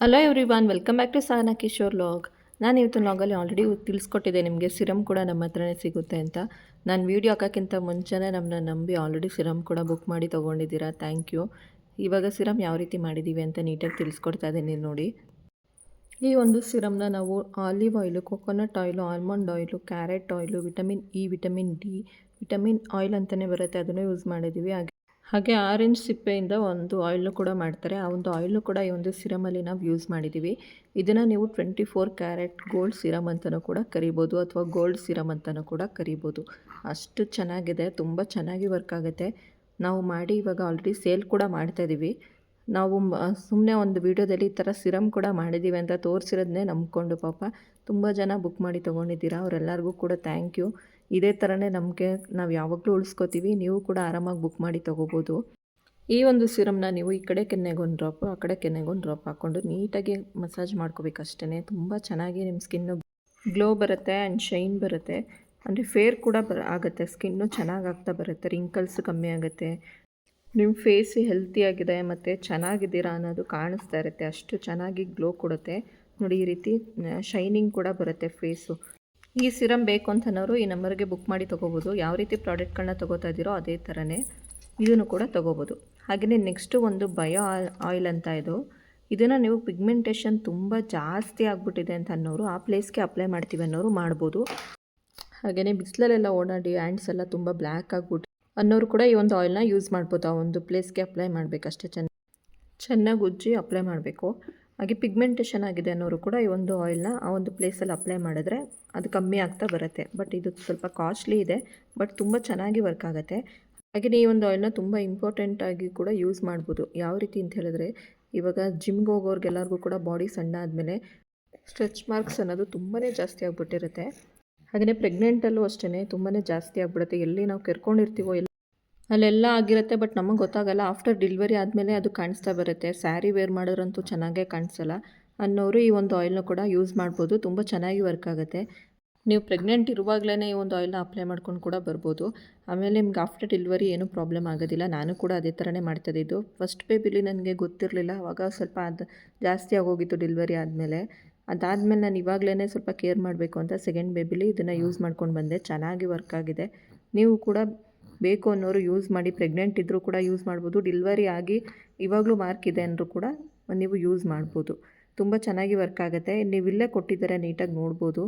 Hello everyone welcome back to Sana Kishore log ನಾನು ಇವತ್ತು ಲಾಗಲ್ಲಿ already ತಿಳಿಸ್ಕೊಟ್ಟಿದ್ದೆ ನಿಮಗೆ ಸಿರಮ್ ಕೂಡ ನಮ್ಮ ಹತ್ರನೇ ಸಿಗುತ್ತೆ ಅಂತ. ನಾನು ವೀಡಿಯೋ ಹಾಕೋಕ್ಕಿಂತ ಮುಂಚೆನೇ ನಮ್ಮನ್ನ ನಂಬಿ ಆಲ್ರೆಡಿ ಸಿರಮ್ ಕೂಡ ಬುಕ್ ಮಾಡಿ ತೊಗೊಂಡಿದ್ದೀರಾ? ಥ್ಯಾಂಕ್ ಯು ಇವಾಗ ಸಿರಮ್ ಯಾವ ರೀತಿ ಮಾಡಿದ್ದೀವಿ ಅಂತ ನೀಟಾಗಿ ತಿಳಿಸ್ಕೊಡ್ತಾ ಇದ್ದೀನಿ ನೋಡಿ. ಈ ಒಂದು ಸಿರಮ್ನ ನಾವು olive oil coconut oil almond oil carrot oil vitamin E vitamin D vitamin oil ಅಂತಲೇ ಬರುತ್ತೆ. ಅದನ್ನು ಯೂಸ್ ಮಾಡಿದ್ದೀವಿ ಹಾಗೆ ಹಾಗೆ ಆರೆಂಜ್ ಸಿಪ್ಪೆಯಿಂದ ಒಂದು ಆಯಿಲ್ನು ಕೂಡ ಮಾಡ್ತಾರೆ. ಆ ಒಂದು ಆಯಿಲ್ನು ಕೂಡ ಈ ಒಂದು ಸಿರಮಲ್ಲಿ ನಾವು ಯೂಸ್ ಮಾಡಿದ್ದೀವಿ ಇದನ್ನು ನೀವು twenty four carat gold serum ಅಂತಲೂ ಕೂಡ ಕರಿಬೋದು ಅಥವಾ ಗೋಲ್ಡ್ ಸಿರಮ್ ಅಂತಲೂ ಕೂಡ ಕರಿಬೋದು. ಅಷ್ಟು ಚೆನ್ನಾಗಿದೆ, ತುಂಬ ಚೆನ್ನಾಗಿ ವರ್ಕ್ ಆಗುತ್ತೆ. ನಾವು ಮಾಡಿ ಇವಾಗ ಆಲ್ರೆಡಿ ಸೇಲ್ ಕೂಡ ಮಾಡ್ತಾ ಇದ್ದೀವಿ ನಾವು ಸುಮ್ಮನೆ ಒಂದು ವೀಡಿಯೋದಲ್ಲಿ ಈ ಥರ ಸಿರಮ್ ಕೂಡ ಮಾಡಿದ್ದೀವಿ ಅಂತ ತೋರಿಸಿರೋದನ್ನೇ ನಂಬ್ಕೊಂಡು ಪಾಪ. ತುಂಬ ಜನ ಬುಕ್ ಮಾಡಿ ತೊಗೊಂಡಿದ್ದೀರಾ? ಅವರೆಲ್ಲರಿಗೂ ಕೂಡ ಥ್ಯಾಂಕ್ ಯು ಇದೇ ಥರನೇ ನಮಗೆ ನಾವು ಯಾವಾಗಲೂ ಉಳಿಸ್ಕೋತೀವಿ, ನೀವು ಕೂಡ ಆರಾಮಾಗಿ ಬುಕ್ ಮಾಡಿ ತೊಗೋಬೋದು. ಈ ಒಂದು ಸಿರಮ್ನ ನೀವು ಈ ಕಡೆ ಕೆನ್ನೆಗೊಂದು ಡ್ರಾಪ್ ಆ ಕಡೆ ಕೆನ್ನೆಗೊಂದು ಡ್ರಾಪ್ ಹಾಕ್ಕೊಂಡು ನೀಟಾಗಿ ಮಸಾಜ್ ಮಾಡ್ಕೋಬೇಕು ಅಷ್ಟೇ ತುಂಬ ಚೆನ್ನಾಗಿ ನಿಮ್ಮ ಸ್ಕಿನ್ನು ಗ್ಲೋ ಬರುತ್ತೆ ಆ್ಯಂಡ್ ಶೈನ್ ಬರುತ್ತೆ. ಅಂದರೆ ಫೇರ್ ಕೂಡ ಬರ, ಆಗುತ್ತೆ. ಸ್ಕಿನ್ನು ಚೆನ್ನಾಗಿ ಆಗ್ತಾ ಬರುತ್ತೆ. ರಿಂಕಲ್ಸ್ ಕಮ್ಮಿ ಆಗುತ್ತೆ. ನಿಮ್ಮ ಫೇಸ್ ಹೆಲ್ತಿಯಾಗಿದೆ ಮತ್ತು ಚೆನ್ನಾಗಿದ್ದೀರಾ ಅನ್ನೋದು ಕಾಣಿಸ್ತಾ ಇರುತ್ತೆ. ಅಷ್ಟು ಚೆನ್ನಾಗಿ ಗ್ಲೋ ಕೊಡುತ್ತೆ. ನೋಡಿ ಈ ರೀತಿ ಶೈನಿಂಗ್ ಕೂಡ ಬರುತ್ತೆ ಫೇಸು ಈ ಸಿರಮ್ ಬೇಕು ಅಂತನೋರು ಈ ನಂಬರ್ಗೆ ಬುಕ್ ಮಾಡಿ ತೊಗೋಬೋದು. ಯಾವ ರೀತಿ ಪ್ರಾಡಕ್ಟ್ಗಳನ್ನ ತೊಗೋತಾ ಇದ್ದೀರೋ ಅದೇ ಥರನೇ ಇದನ್ನು ಕೂಡ ತೊಗೋಬೋದು. ಹಾಗೆಯೇ ನೆಕ್ಸ್ಟು ಒಂದು ಬಯೋ ಆಯಿಲ್ ಅಂತ ಇದು. ಇದನ್ನು ನೀವು ಪಿಗ್ಮೆಂಟೇಷನ್ ತುಂಬ ಜಾಸ್ತಿ ಆಗಿಬಿಟ್ಟಿದೆ ಅಂತ ಅನ್ನೋರು ಆ ಪ್ಲೇಸ್ಗೆ ಅಪ್ಲೈ ಮಾಡ್ತೀವಿ ಅನ್ನೋರು ಮಾಡ್ಬೋದು. ಹಾಗೆಯೇ ಬಿಸಿಲಲ್ಲೆಲ್ಲ ಓಡಾಡಿ ಹ್ಯಾಂಡ್ಸ್ ಎಲ್ಲ ತುಂಬ ಬ್ಲ್ಯಾಕ್ ಆಗಿಬಿಟ್ಟು ಅನ್ನೋರು ಕೂಡ ಈ ಒಂದು ಆಯಿಲ್ನ ಯೂಸ್ ಮಾಡ್ಬೋದು. ಆ ಒಂದು ಪ್ಲೇಸ್ಗೆ ಅಪ್ಲೈ ಮಾಡಬೇಕಷ್ಟೇ. ಚೆನ್ನ, ಚೆನ್ನಾಗಿ ಉಜ್ಜಿ ಅಪ್ಲೈ ಮಾಡಬೇಕು. ಹಾಗೆ ಪಿಗ್ಮೆಂಟೇಷನ್ ಆಗಿದೆ ಅನ್ನೋರು ಕೂಡ ಈ ಒಂದು ಆಯಿಲ್ನ ಆ ಒಂದು ಪ್ಲೇಸಲ್ಲಿ ಅಪ್ಲೈ ಮಾಡಿದ್ರೆ ಅದು ಕಮ್ಮಿ ಆಗ್ತಾ ಬರುತ್ತೆ. ಬಟ್ ಇದು ಸ್ವಲ್ಪ ಕಾಸ್ಟ್ಲಿ ಇದೆ ಬಟ್ ತುಂಬ ಚೆನ್ನಾಗಿ ವರ್ಕ್ ಆಗುತ್ತೆ. ಹಾಗೆಯೇ ಈ ಒಂದು ಆಯಿಲ್ನ ತುಂಬ ಇಂಪಾರ್ಟೆಂಟಾಗಿ ಕೂಡ ಯೂಸ್ ಮಾಡ್ಬೋದು. ಯಾವ ರೀತಿ ಅಂತ ಹೇಳಿದ್ರೆ, ಇವಾಗ ಜಿಮ್ಗೆ ಹೋಗೋರ್ಗೆಲ್ಲರಿಗೂ ಕೂಡ ಬಾಡಿ ಸಣ್ಣ ಆದಮೇಲೆ ಸ್ಟ್ರೆಚ್ ಮಾರ್ಕ್ಸ್ ಅನ್ನೋದು ತುಂಬಾ ಜಾಸ್ತಿ ಆಗಿಬಿಟ್ಟಿರುತ್ತೆ. ಹಾಗೆಯೇ ಪ್ರೆಗ್ನೆಂಟಲ್ಲೂ ಅಷ್ಟೇ ತುಂಬಾ ಜಾಸ್ತಿ ಆಗಿಬಿಡುತ್ತೆ. ಎಲ್ಲಿ ನಾವು ಕೆರ್ಕೊಂಡಿರ್ತೀವೋ ಎಲ್ಲಿ ಅಲ್ಲೆಲ್ಲ ಆಗಿರುತ್ತೆ, ಬಟ್ ನಮಗೆ ಗೊತ್ತಾಗಲ್ಲ. ಆಫ್ಟರ್ ಡೆಲಿವರಿ ಆದಮೇಲೆ ಅದು ಕಾಣಿಸ್ತಾ ಬರುತ್ತೆ. ಸ್ಯಾರಿ ವೇರ್ ಮಾಡೋರಂತೂ ಚೆನ್ನಾಗೇ ಕಾಣಿಸಲ್ಲ. ಅನ್ನೋರು ಈ ಒಂದು ಆಯಿಲ್ನ ಕೂಡ ಯೂಸ್ ಮಾಡ್ಬೋದು. ತುಂಬ ಚೆನ್ನಾಗಿ ವರ್ಕ್ ಆಗುತ್ತೆ. ನೀವು ಪ್ರೆಗ್ನೆಂಟ್ ಇರುವಾಗಲೇ ಈ ಒಂದು ಆಯಿಲ್ನ ಅಪ್ಲೈ ಮಾಡ್ಕೊಂಡು ಕೂಡ ಬರ್ಬೋದು. ಆಮೇಲೆ ನಿಮ್ಗೆ ಆಫ್ಟರ್ ಡೆಲಿವರಿ ಏನೂ ಪ್ರಾಬ್ಲಮ್ ಆಗೋದಿಲ್ಲ. ನಾನು ಕೂಡ ಅದೇ ಥರನೇ ಮಾಡ್ತಾಯಿದ್ದು ಫಸ್ಟ್ ಬೇಬಿಲಿ ನನಗೆ ಗೊತ್ತಿರಲಿಲ್ಲ. ಅವಾಗ ಸ್ವಲ್ಪ ಅದು ಜಾಸ್ತಿ ಆಗೋಗಿತ್ತು ಡೆಲಿವರಿ ಆದಮೇಲೆ. ಅದಾದಮೇಲೆ ನಾನು ಇವಾಗಲೇ ಸ್ವಲ್ಪ ಕೇರ್ ಮಾಡಬೇಕು ಅಂತ ಸೆಕೆಂಡ್ ಬೇಬಿಲಿ ಇದನ್ನು ಯೂಸ್ ಮಾಡ್ಕೊಂಡು ಬಂದೆ. ಚೆನ್ನಾಗಿ ವರ್ಕ್ ಆಗಿದೆ. ನೀವು ಕೂಡ ಬೇಕು ಅನ್ನೋರು ಯೂಸ್ ಮಾಡಿ ಪ್ರೆಗ್ನೆಂಟ್ ಇದ್ದರೂ ಕೂಡ ಯೂಸ್ ಮಾಡ್ಬೋದು. ಡಿಲ್ವರಿ ಆಗಿ ಇವಾಗಲೂ ಮಾರ್ಕ್ ಇದೆ ಅಂದರೂ ಕೂಡ ನೀವು ಯೂಸ್ ಮಾಡ್ಬೋದು. ತುಂಬ ಚೆನ್ನಾಗಿ ವರ್ಕ್ ಆಗುತ್ತೆ. ನೀವು ಇಲ್ಲೇ ಕೊಟ್ಟಿದ್ದಾರೆ ನೀಟಾಗಿ ನೋಡ್ಬೋದು.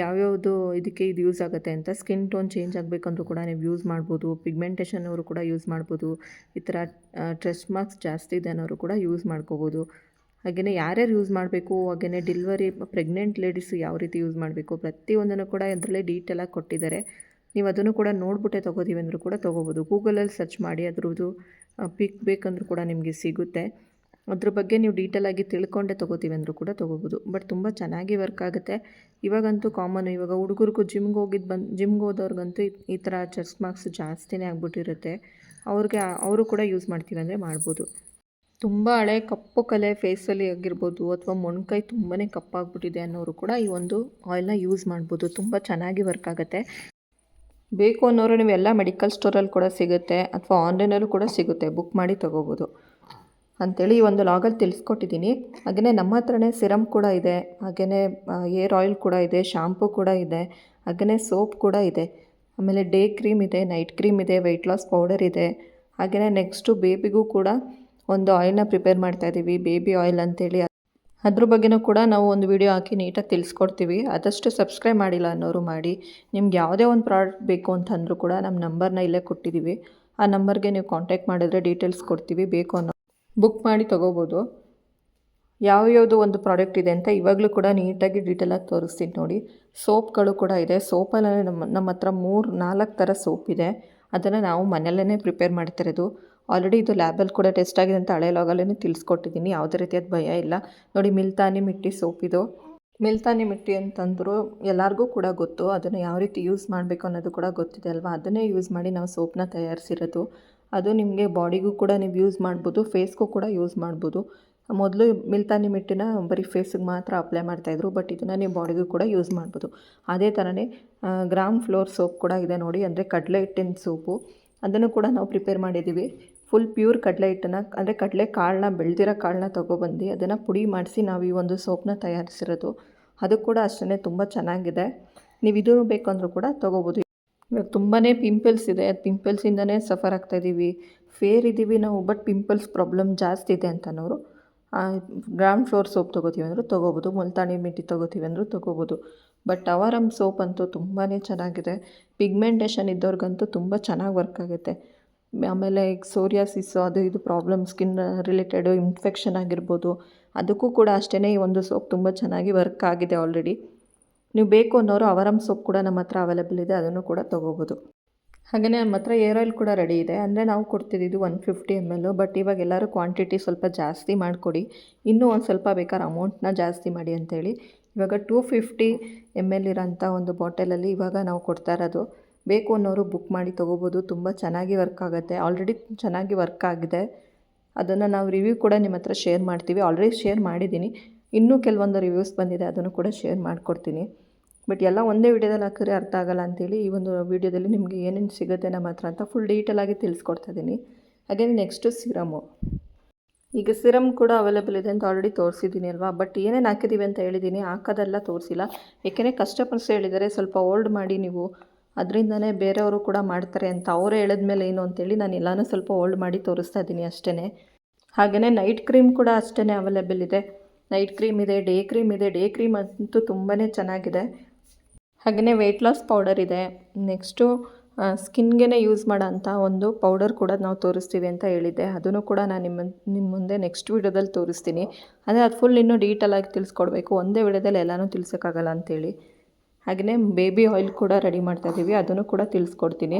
ಯಾವ್ಯಾವುದು ಇದಕ್ಕೆ ಇದು ಯೂಸ್ ಆಗುತ್ತೆ ಅಂತ ಸ್ಕಿನ್ ಟೋನ್ ಚೇಂಜ್ ಆಗಬೇಕಂದ್ರೂ ಕೂಡ ನೀವು ಯೂಸ್ ಮಾಡ್ಬೋದು. ಪಿಗ್ಮೆಂಟೇಷನ್ ಅವರು ಕೂಡ ಯೂಸ್ ಮಾಡ್ಬೋದು. ಈ ಥರ ಟ್ರೆಸ್ಟ್ ಮಾರ್ಕ್ಸ್ ಜಾಸ್ತಿ ಇದೆ ಅನ್ನೋರು ಕೂಡ ಯೂಸ್ ಮಾಡ್ಕೋಬೋದು. ಹಾಗೆಯೇ ಯಾರ್ಯಾರು ಯೂಸ್ ಮಾಡಬೇಕು ಹಾಗೆಯೇ ಡಿಲ್ವರಿ ಪ್ರೆಗ್ನೆಂಟ್ ಲೇಡೀಸು ಯಾವ ರೀತಿ ಯೂಸ್ ಮಾಡಬೇಕು ಪ್ರತಿಯೊಂದನ್ನು ಕೂಡ ಇದರಲ್ಲೇ ಡೀಟೇಲಾಗಿ ಕೊಟ್ಟಿದ್ದಾರೆ. ನೀವು ಅದನ್ನು ಕೂಡ ನೋಡ್ಬಿಟ್ಟೆ ತೊಗೋತೀವಿ ಅಂದರೂ ಕೂಡ ತೊಗೋಬೋದು. ಗೂಗಲಲ್ಲಿ ಸರ್ಚ್ ಮಾಡಿ ಅದ್ರದ್ದು ಪಿಕ್ ಬೇಕಂದ್ರೂ ಕೂಡ ನಿಮಗೆ ಸಿಗುತ್ತೆ. ಅದ್ರ ಬಗ್ಗೆ ನೀವು ಡೀಟೇಲಾಗಿ ತಿಳ್ಕೊಂಡೆ ತೊಗೋತೀವಿ ಅಂದರೂ ಕೂಡ ತೊಗೋಬೋದು. ಬಟ್ ತುಂಬ ಚೆನ್ನಾಗಿ ವರ್ಕ್ ಆಗುತ್ತೆ. ಇವಾಗಂತೂ ಕಾಮನ್, ಇವಾಗ ಹುಡುಗರಿಗೂ ಜಿಮ್ಗೆ ಹೋಗಿದ್ದು ಬಂದು, ಜಿಮ್ಗೆ ಹೋದವ್ರಿಗಂತೂ ಈ ಥರ ಚೆಸ್ಟ್ ಮಾರ್ಕ್ಸ್ ಜಾಸ್ತಿನೇ ಆಗ್ಬಿಟ್ಟಿರುತ್ತೆ. ಅವ್ರಿಗೆ, ಅವರು ಕೂಡ ಯೂಸ್ ಮಾಡ್ತೀವಿ ಅಂದರೆ ಮಾಡ್ಬೋದು. ತುಂಬ ಹಳೆ ಕಪ್ಪು ಕಲೆ ಫೇಸಲ್ಲಿ ಆಗಿರ್ಬೋದು ಅಥವಾ ಮೊಣಕೈ ತುಂಬಾ ಕಪ್ಪಾಗ್ಬಿಟ್ಟಿದೆ ಅನ್ನೋರು ಕೂಡ ಈ ಒಂದು ಆಯಿಲ್ನ ಯೂಸ್ ಮಾಡ್ಬೋದು. ತುಂಬ ಚೆನ್ನಾಗಿ ವರ್ಕ್ ಆಗುತ್ತೆ. ಬೇಕು ಅನ್ನೋರು ನೀವು ಎಲ್ಲ ಮೆಡಿಕಲ್ ಸ್ಟೋರಲ್ಲಿ ಕೂಡ ಸಿಗುತ್ತೆ ಅಥವಾ ಆನ್ಲೈನಲ್ಲೂ ಕೂಡ ಸಿಗುತ್ತೆ. ಬುಕ್ ಮಾಡಿ ತೊಗೋಬೋದು. ಅಂಥೇಳಿ ಈ ಒಂದು ಲಾಗಲ್ಲಿ ತಿಳಿಸ್ಕೊಟ್ಟಿದ್ದೀನಿ. ಹಾಗೆಯೇ ನಮ್ಮ ಹತ್ರನೇ ಸಿರಮ್ ಕೂಡ ಇದೆ. ಹಾಗೆಯೇ ಏರ್ ಆಯಿಲ್ ಕೂಡ ಇದೆ ಶಾಂಪೂ ಕೂಡ ಇದೆ ಹಾಗೆಯೇ ಸೋಪ್ ಕೂಡ ಇದೆ. ಆಮೇಲೆ ಡೇ ಕ್ರೀಮ್ ಇದೆ ನೈಟ್ ಕ್ರೀಮ್ ಇದೆ ವೆಯ್ಟ್ ಲಾಸ್ ಪೌಡರ್ ಇದೆ. ಹಾಗೆಯೇ ನೆಕ್ಸ್ಟು ಬೇಬಿಗೂ ಕೂಡ ಒಂದು ಆಯಿಲ್ನ ಪ್ರಿಪೇರ್ ಮಾಡ್ತಾಯಿದ್ದೀವಿ ಬೇಬಿ ಆಯಿಲ್ ಅಂತೇಳಿ. ಅದ್ರ ಬಗ್ಗೆನೂ ಕೂಡ ನಾವು ಒಂದು ವಿಡಿಯೋ ಹಾಕಿ ನೀಟಾಗಿ ತಿಳಿಸ್ಕೊಡ್ತೀವಿ. ಆದಷ್ಟು ಸಬ್ಸ್ಕ್ರೈಬ್ ಮಾಡಿಲ್ಲ ಅನ್ನೋರು ಮಾಡಿ, ನಿಮ್ಗೆ ಯಾವುದೇ ಒಂದು ಪ್ರಾಡಕ್ಟ್ ಬೇಕು ಅಂತಂದರೂ ಕೂಡ ನಮ್ಮ ನಂಬರ್ನ ಇಲ್ಲೇ ಕೊಟ್ಟಿದ್ದೀವಿ ಆ ನಂಬರ್ಗೆ ನೀವು ಕಾಂಟ್ಯಾಕ್ಟ್ ಮಾಡಿದ್ರೆ ಡೀಟೇಲ್ಸ್ ಕೊಡ್ತೀವಿ, ಬೇಕು ಅನ್ನೋ ಬುಕ್ ಮಾಡಿ ತೊಗೋಬೋದು. ಯಾವ್ಯಾವುದು ಒಂದು ಪ್ರಾಡಕ್ಟ್ ಇದೆ ಅಂತ ಇವಾಗಲೂ ಕೂಡ ನೀಟಾಗಿ ಡೀಟೇಲಾಗಿ ತೋರಿಸ್ತೀನಿ ನೋಡಿ. ಸೋಪ್ಗಳು ಕೂಡ ಇದೆ. ಸೋಪಲ್ಲಿ ನಮ್ಮ ನಮ್ಮ ಹತ್ರ ಮೂರು ನಾಲ್ಕು ಥರ ಸೋಪ್ ಇದೆ. ಅದನ್ನು ನಾವು ಮನೆಯಲ್ಲೇ ಪ್ರಿಪೇರ್ ಮಾಡ್ತಿರೋದು ಆಲ್ರೆಡಿ ಇದು ಲ್ಯಾಬಲ್ಲಿ ಕೂಡ ಟೆಸ್ಟ್ ಆಗಿದೆ ಅಂತ ಹಳೆ ಲಾಗಲ್ಲೇ ತಿಳಿಸ್ಕೊಟ್ಟಿದ್ದೀನಿ. ಯಾವುದೇ ರೀತಿಯಾದ ಭಯ ಇಲ್ಲ. ನೋಡಿ, ಮಿಲ್ತಾನಿ ಮಿಟ್ಟಿ ಸೋಪ್ ಇದು. ಮಿಲ್ತಾನಿ ಮಿಟ್ಟಿ ಅಂತಂದ್ರು ಎಲ್ಲರಿಗೂ ಕೂಡ ಗೊತ್ತು. ಅದನ್ನು ಯಾವ ರೀತಿ ಯೂಸ್ ಮಾಡಬೇಕು ಅನ್ನೋದು ಕೂಡ ಗೊತ್ತಿದೆ ಅಲ್ವಾ? ಅದನ್ನೇ ಯೂಸ್ ಮಾಡಿ ನಾವು ಸೋಪ್ನ ತಯಾರಿಸಿರೋದು. ಅದು ನಿಮಗೆ ಬಾಡಿಗೂ ಕೂಡ ನೀವು ಯೂಸ್ ಮಾಡ್ಬೋದು ಫೇಸ್ಗೂ ಕೂಡ ಯೂಸ್ ಮಾಡ್ಬೋದು. ಮೊದಲು ಮಿಲ್ತಾನಿ ಮಿಟ್ಟಿನ ಬರೀ ಫೇಸಿಗೆ ಮಾತ್ರ ಅಪ್ಲೈ ಮಾಡ್ತಾಯಿದ್ರು ಬಟ್ ಇದನ್ನು ನೀವು ಬಾಡಿಗೂ ಕೂಡ ಯೂಸ್ ಮಾಡ್ಬೋದು. ಅದೇ ಥರನೇ ಗ್ರಾಮ್ ಫ್ಲೋರ್ ಸೋಪ್ ಕೂಡ ಇದೆ ನೋಡಿ. ಅಂದರೆ ಕಡಲೆ ಹಿಟ್ಟಿನ ಸೋಪು ಅದನ್ನು ಕೂಡ ನಾವು ಪ್ರಿಪೇರ್ ಮಾಡಿದ್ದೀವಿ ಫುಲ್ ಪ್ಯೂರ್ ಕಡಲೆ ಹಿಟ್ಟನ್ನು, ಅಂದರೆ ಕಡಲೆ ಕಾಳನ್ನ, ಬೆಳೆದಿರೋ ಕಾಳನ್ನ ತೊಗೊಬಂದು ಅದನ್ನು ಪುಡಿ ಮಾಡಿಸಿ ನಾವು ಈ ಒಂದು ಸೋಪ್ನ ತಯಾರಿಸಿರೋದು. ಅದು ಕೂಡ ಅಷ್ಟೇ ತುಂಬ ಚೆನ್ನಾಗಿದೆ. ನೀವು ಇದೂ ಬೇಕಂದ್ರೂ ಕೂಡ ತೊಗೋಬೋದು. ಇವಾಗ ತುಂಬಾ ಪಿಂಪಲ್ಸ್ ಇದೆ. ಪಿಂಪಲ್ಸಿಂದನೇ ಸಫರ್ ಆಗ್ತಾಯಿದ್ದೀವಿ ಫೇರ್ ಇದ್ದೀವಿ ನಾವು ಬಟ್ ಪಿಂಪಲ್ಸ್ ಪ್ರಾಬ್ಲಮ್ ಜಾಸ್ತಿ ಇದೆ ಅಂತನೋರು. ಗ್ರಾಮ್ ಫ್ಲೋರ್ ಸೋಪ್ ತೊಗೋತೀವಿ ಅಂದರೂ ತೊಗೋಬೋದು. ಮುಲ್ತಾಣಿ ಮಿಟ್ಟಿ ತೊಗೋತೀವಿ ಅಂದರೂ ತೊಗೋಬೋದು. ಬಟ್ ಅವರಮ್ ಸೋಪ್ ಅಂತೂ ತುಂಬಾ ಚೆನ್ನಾಗಿದೆ. ಪಿಗ್ಮೆಂಟೇಷನ್ ಇದ್ದವ್ರಿಗಂತೂ ತುಂಬ ಚೆನ್ನಾಗಿ ವರ್ಕ್ ಆಗುತ್ತೆ. ಆಮೇಲೆ ಸೋರಿಯಾಸಿಸ್ ಸೋರಿಯಾಸಿಸ್ಸು ಅದು ಇದು ಪ್ರಾಬ್ಲಮ್ ಸ್ಕಿನ್ ರಿಲೇಟೆಡು ಇನ್ಫೆಕ್ಷನ್ ಆಗಿರ್ಬೋದು. ಅದಕ್ಕೂ ಕೂಡ ಅಷ್ಟೇ ಈ ಒಂದು ಸೋಪ್ ತುಂಬ ಚೆನ್ನಾಗಿ ವರ್ಕ್ ಆಗಿದೆ ಆಲ್ರೆಡಿ ನೀವು ಬೇಕು ಅನ್ನೋರು ಅವರಂ ಸೋಪ್ ಕೂಡ ನಮ್ಮ ಹತ್ರ ಅವೈಲೇಬಲ್ ಇದೆ, ಅದನ್ನು ಕೂಡ ತೊಗೋಬೋದು. ಹಾಗೆಯೇ ನಮ್ಮ ಹತ್ರ ಏರ್ ಆಯಿಲ್ ಕೂಡ ರೆಡಿ ಇದೆ. ಅಂದರೆ ನಾವು ಕೊಡ್ತಿದ್ದು one fifty M L but ಇವಾಗ ಎಲ್ಲರೂ ಕ್ವಾಂಟಿಟಿ ಸ್ವಲ್ಪ ಜಾಸ್ತಿ ಮಾಡಿಕೊಡಿ. ಇನ್ನೂ ಒಂದು ಸ್ವಲ್ಪ ಬೇಕಾದ್ರೆ ಅಮೌಂಟ್ನ ಜಾಸ್ತಿ ಮಾಡಿ ಅಂತೇಳಿ. ಇವಾಗ ಟೂ ಫಿಫ್ಟಿ ಎಂ ಎಲ್ ಇರೋಂಥ ಒಂದು ಬಾಟಲಲ್ಲಿ ಇವಾಗ ನಾವು ಕೊಡ್ತಾ ಇರೋದು ಬೇಕು ಅನ್ನೋರು ಬುಕ್ ಮಾಡಿ ತೊಗೋಬೋದು. ತುಂಬ ಚೆನ್ನಾಗಿ ವರ್ಕ್ ಆಗುತ್ತೆ. ಆಲ್ರೆಡಿ ಚೆನ್ನಾಗಿ ವರ್ಕ್ ಆಗಿದೆ. ಅದನ್ನು ನಾವು ರಿವ್ಯೂ ಕೂಡ ನಿಮ್ಮ ಹತ್ರ ಶೇರ್ ಮಾಡ್ತೀವಿ. ಆಲ್ರೆಡಿ ಶೇರ್ ಮಾಡಿದ್ದೀನಿ. ಇನ್ನೂ ಕೆಲವೊಂದು ರಿವ್ಯೂಸ್ ಬಂದಿದೆ, ಅದನ್ನು ಕೂಡ ಶೇರ್ ಮಾಡಿಕೊಡ್ತೀನಿ. ಬಟ್ ಎಲ್ಲ ಒಂದೇ ವಿಡಿಯೋದಲ್ಲಿ ಹಾಕಿದ್ರೆ ಅರ್ಥ ಆಗಲ್ಲ ಅಂತೇಳಿ ಈ ಒಂದು ವಿಡಿಯೋದಲ್ಲಿ ನಿಮಗೆ ಏನೇನು ಸಿಗುತ್ತೆ ನಮ್ಮ ಹತ್ರ ಅಂತ ಫುಲ್ ಡೀಟೇಲಾಗಿ ತಿಳಿಸ್ಕೊಡ್ತಾ ಇದ್ದೀನಿ. ಹಾಗೆ ನೆಕ್ಸ್ಟು ಸಿರಮು. ಈಗ ಸಿರಮ್ ಕೂಡ ಅವೈಲೇಬಲ್ ಇದೆ ಅಂತ ಆಲ್ರೆಡಿ ತೋರಿಸಿದ್ದೀನಿ ಅಲ್ವಾ? ಬಟ್ ಏನೇನು ಹಾಕಿದ್ದೀವಿ ಅಂತ ಹೇಳಿದ್ದೀನಿ. ಹಾಕೋದೆಲ್ಲ ತೋರಿಸಿಲ್ಲ. ಏಕೆಂದರೆ ಕಸ್ಟಮರ್ಸ್ ಹೇಳಿದರೆ ಸ್ವಲ್ಪ ಓಲ್ಡ್ ಮಾಡಿ ನೀವು ಅದರಿಂದನೇ ಬೇರೆಯವರು ಕೂಡ ಮಾಡ್ತಾರೆ ಅಂತ ಅವರೇ ಹೇಳಿದ್ಮೇಲೆ ಏನು ಅಂತೇಳಿ ನಾನು ಎಲ್ಲನೂ ಸ್ವಲ್ಪ ಓಲ್ಡ್ ಮಾಡಿ ತೋರಿಸ್ತಾ ಇದ್ದೀನಿ ಅಷ್ಟೇ ಹಾಗೆಯೇ ನೈಟ್ ಕ್ರೀಮ್ ಕೂಡ ಅಷ್ಟೇ ಅವೈಲೇಬಲ್ ಇದೆ. ನೈಟ್ ಕ್ರೀಮ್ ಇದೆ ಡೇ ಕ್ರೀಮ್ ಇದೆ ಡೇ ಕ್ರೀಮ್ ಅಂತೂ ತುಂಬಾ ಚೆನ್ನಾಗಿದೆ. ಹಾಗೆಯೇ ವೆಯ್ಟ್ ಲಾಸ್ ಪೌಡರ್ ಇದೆ. ನೆಕ್ಸ್ಟು ಸ್ಕಿನ್ಗೆ ಯೂಸ್ ಮಾಡೋಂಥ ಒಂದು ಪೌಡರ್ ಕೂಡ ನಾವು ತೋರಿಸ್ತೀವಿ ಅಂತ ಹೇಳಿದ್ದೆ. ಅದನ್ನು ಕೂಡ ನಾನು ನಿಮ್ಮ ನಿಮ್ಮ ಮುಂದೆ ನೆಕ್ಸ್ಟ್ ವೀಡಿಯೋದಲ್ಲಿ ತೋರಿಸ್ತೀನಿ. ಅಂದರೆ ಅದು ಫುಲ್ ಇನ್ನೂ ಡೀಟೇಲಾಗಿ ತಿಳಿಸ್ಕೊಡ್ಬೇಕು. ಒಂದೇ ವಿಡಿಯೋದಲ್ಲಿ ಎಲ್ಲನೂ ತಿಳಿಸೋಕ್ಕಾಗಲ್ಲ ಅಂತೇಳಿ. ಹಾಗೆಯೇ ಬೇಬಿ ಆಯಿಲ್ ಕೂಡ ರೆಡಿ ಮಾಡ್ತಾಯಿದ್ದೀವಿ ಅದನ್ನು ಕೂಡ ತಿಳಿಸ್ಕೊಡ್ತೀನಿ.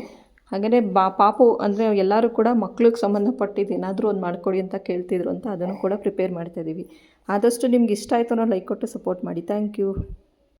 ಹಾಗೆಯೇ ಬಾ, ಪಾಪು ಅಂದರೆ ಎಲ್ಲರೂ ಕೂಡ ಮಕ್ಳಿಗೆ ಸಂಬಂಧಪಟ್ಟಿದ್ದು ಏನಾದರೂ ಒಂದು ಮಾಡಿಕೊಡಿ ಅಂತ ಕೇಳ್ತಿದ್ರು ಅಂತ ಅದನ್ನು ಕೂಡ ಪ್ರಿಪೇರ್ ಮಾಡ್ತಾಯಿದ್ದೀವಿ ಆದಷ್ಟು ನಿಮ್ಗೆ ಇಷ್ಟ ಆಯಿತು ಅನ್ನೋ ಲೈಕ್ ಕೊಟ್ಟು ಸಪೋರ್ಟ್ ಮಾಡಿ. Thank you